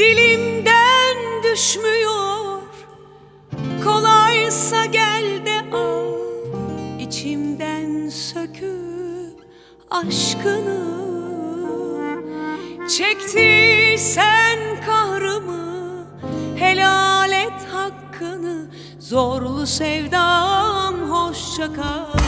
Dilimden düşmüyor. Kolaysa gel de al içimden söküp aşkını. Çektiysen kahrımı Helal et hakkını. Zorlu sevdam hoşça kal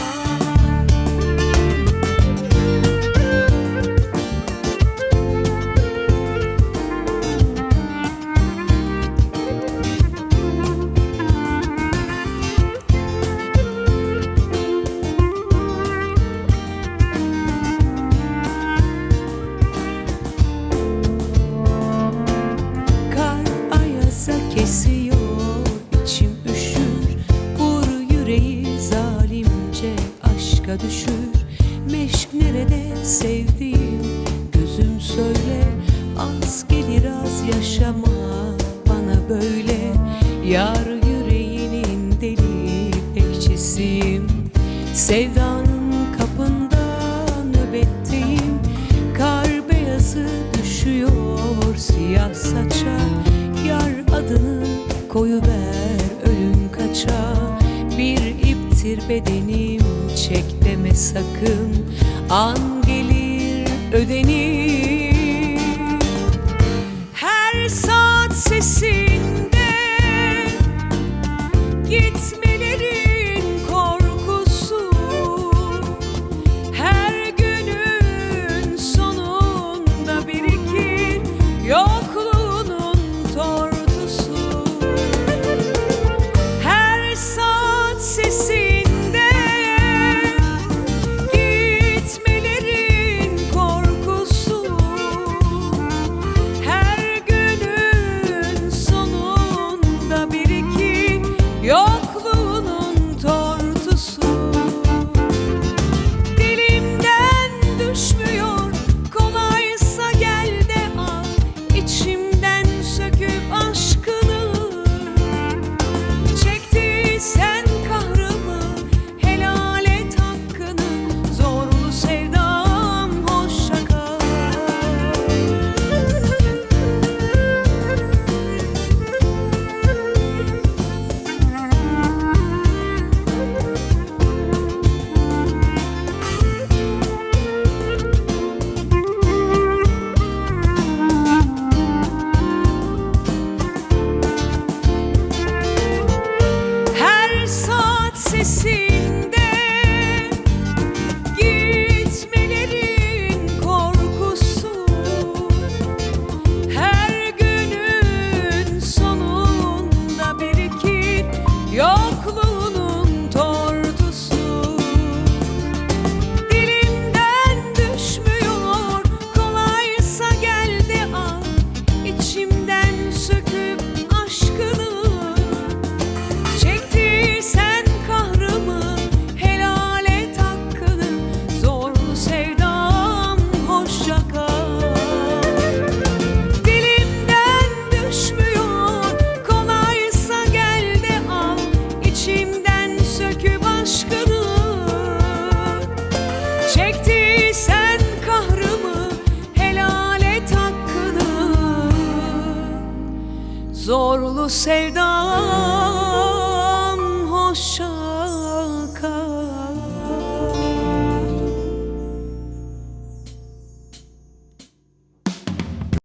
kesiyor içim üşür. Vur yüreği zalimce aşka düşür. Meşk nerede sevdiğim gözüm söyle. Az gelir az yaşama bana böyle. Yar yüreğinin deli bekçisiyim. Sevdanın kapında nöbetteyim. Kar beyazı düşüyor siyah saça bedenim çek deme sakın. An gelir ödenir. Her saat sesinde aşkını Çektiysen kahrımı helal et hakkını. Zorlu hoşça